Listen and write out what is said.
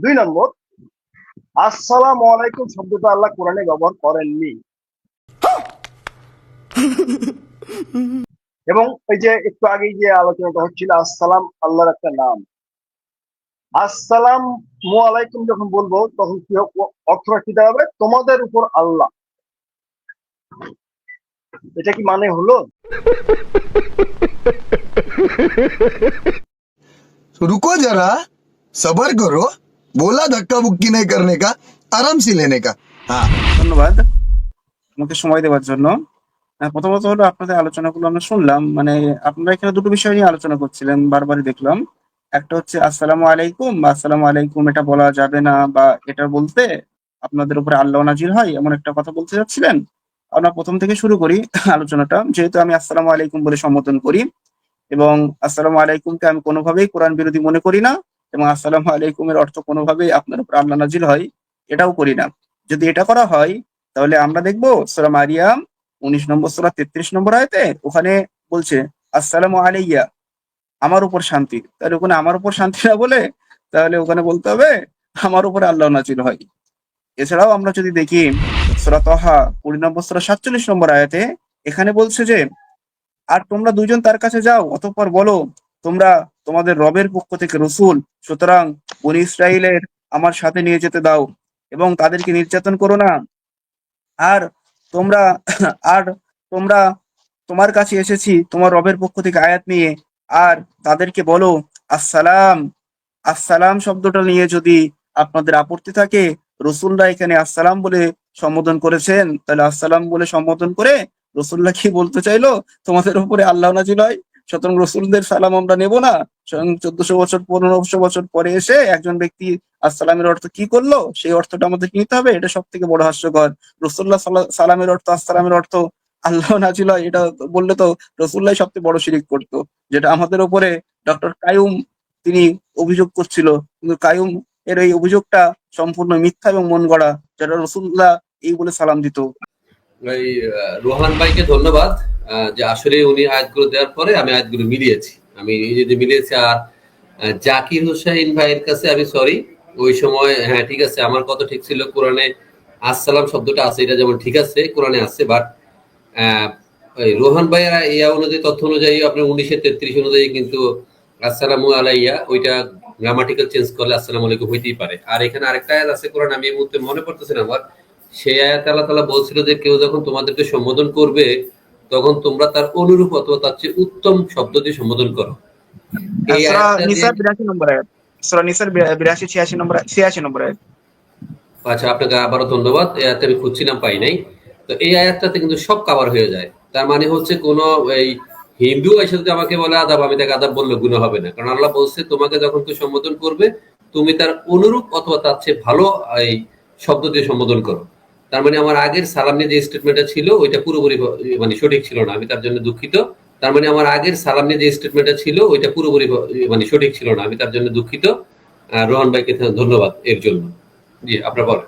দুই নম্বর, আসসালাম আলাইকুম শব্দটা আল্লাহ কোরআনে ব্যবহার করেননি। এবং এই যে একটু আগেই যে আলোচনাটা হচ্ছিল, আসসালাম আল্লাহর একটা নাম। আসসালাম আলাইকুম যখন বলব, তখন কি অর্থটা কি হবে? তোমাদের উপর আল্লাহ। এটা কি মানে হলো? রুকো যারা, সবার করো বলা ধাক্কা বুক্কি নাই করনে কা আরাম সে লেনে কা হ্যাঁ ধন্যবাদ। আমাকে সময় দেওয়ার জন্য। প্রথমত হলো আপনাদের আলোচনাগুলো আমরা শুনলাম। মানে আপনারা এখানে দুটো বিষয় নিয়ে আলোচনা করছিলেন, বারবারই দেখলাম। একটা হচ্ছে, আসসালামু আলাইকুম বা আসসালামু আলাইকুম, এটা বলা যাবে না বা এটা বলতে আপনাদের উপরে আল্লাহ নাজির হয়, এমন একটা কথা বলতে যাচ্ছিলেন। আমরা প্রথম থেকে শুরু করি আলোচনাটা। যেহেতু আমি আসসালামু আলাইকুম বলে সম্বোধন করি এবং আসসালামু আলাইকুমকে আমি কোনোভাবেই কোরআন বিরোধী মনে করি না এবং আসসালামু আলাইকুমের অর্থ কোনোভাবেই আপনার উপর আল্লাহ নাজিল হয়, এটাও করি না। যদি এটা করা হয়, তাহলে আমরা দেখব সোরা মারিয়াম উনিশ নম্বর, সূরা তেত্রিশ নম্বর আয়তে ওখানে বলছে, আসসালামু আলাইয়া, আমার উপর শান্তি। তাহলে ওখানে আমার উপর শান্তি না বলে, তাহলে ওখানে বলতে হবে, আমার উপর আল্লাহ নাজিল হয়। এছাড়াও আমরা যদি দেখি, সূরা তহা কুড়ি নম্বর, সূরা সাতচল্লিশ নম্বর আয়াতে এখানে বলছে যে, আর তোমরা দুজন তার কাছে যাও, অতঃপর বলো, তোমরা তোমাদের রবের পক্ষ থেকে রসুল সুতরাং বনি ইসরায়েলের আমার সাথে নিয়ে যেতে দাও এবং তাদেরকে নির্যাতন করো না। আর তোমরা আর তোমরা তোমার কাছে এসেছি তোমার রবের পক্ষ থেকে আয়াত নিয়ে। আর তাদেরকে বলো, আসসালাম। আসসালাম শব্দটা নিয়ে যদি আপনাদের আপত্তি থাকে রসুল্লাহ এখানে আসসালাম বলে সম্বোধন করেছেন। তাহলে আসসালাম বলে সম্বোধন করে রসুল্লাহ কি বলতে চাইলো? তোমাদের উপরে আল্লাহ নাজিল হয়। সুতরাং রসুলদের সালাম আমরা নেব না। স্বয়ং চোদ্দশো বছর, পনেরোশো বছর পরে এসে একজন ব্যক্তি আসসালামের অর্থ কি করল? সেই অর্থটা আমাদেরকে নিতে হবে? এটা সব থেকে বড় হাস্যকর। রসুল্লাহ সাল্লা- সালামের অর্থ, আসসালামের অর্থ আল্লাহ নাজিল এটা বললে তো রসুল্লাহ সবচেয়ে বড় শিরিক করতো। যেটা আমাদের ওপরে ডক্টর কায়ুম তিনি অভিযোগ করছিল। কিন্তু কায়ুম এর এই অভিযোগটা সম্পূর্ণ মিথ্যা এবং মন গড়া, যেটা রসুল্লাহ এই বলে সালাম দিত। এই রোহান ভাইকে ধন্যবাদ যে আসলে উনি আয়াতগুলো দেওয়ার পরে আমি আয়াতগুলো মিলিয়েছি। আমি যে মিলিয়েছি, আর জাকির হোসেন ভাইয়ের কাছে আমি সরি ওই সময় হ্যাঁ ঠিক আছে, আমার কথা ঠিক ছিল, কোরআনে আসসালাম শব্দটা আছে, এটা যেমন ঠিক আছে, কোরআনে আছে বাট রোহান ভাইয়ের ইয়া অনুযায়ী, তথ্য অনুযায়ী, আপনার উনিশে তেত্রিশ অনুযায়ী কিন্তু আসসালামু আলাইয়া, ওইটা গ্রামাটিক্যাল চেঞ্জ করলে আসসালামু আলাইকুম হইতেই পারে। আর এখানে আরেকটা আছে, কোরআন, আমি এই মুহূর্তে মনে পড়তেছি না আমার সেই আয়াত আল্লাহ তালা বলছিল যে কেউ যখন তোমাদেরকে সম্বোধন করবে তখন তোমরা তার অনুরূপ অথবা তার চেয়ে উত্তম শব্দ দিয়ে সম্বোধন করো আচ্ছা আপনাকে আবারও ধন্যবাদ। এই আয়াতটা আমি খুঁজছিলাম পাই নাই। তো এই আয়াতটাতে কিন্তু সব কাভার হয়ে যায়। তার মানে হচ্ছে কোন এই হিন্দু এসে যদি আমাকে বলে আদাব আমি তাকে আদাব বললে গুণ হবে না। কারণ আল্লাহ বলছে তোমাকে যখন কেউ সম্বোধন করবে তুমি তার অনুরূপ অথবা তার চেয়ে ভালো এই শব্দ দিয়ে সম্বোধন করো। তার মানে আমার আগের সালাম যে স্টেটমেন্টটা ছিল ওইটা পুরোপুরি মানে সঠিক ছিল না আমি তার জন্য দুঃখিত তার মানে আমার আগের সালাম যে স্টেটমেন্টটা ছিল ওইটা পুরোপুরি মানে সঠিক ছিল না আমি তার জন্য দুঃখিত রোহন ভাইকে ধন্যবাদ এর জন্য জি আপনার বলেন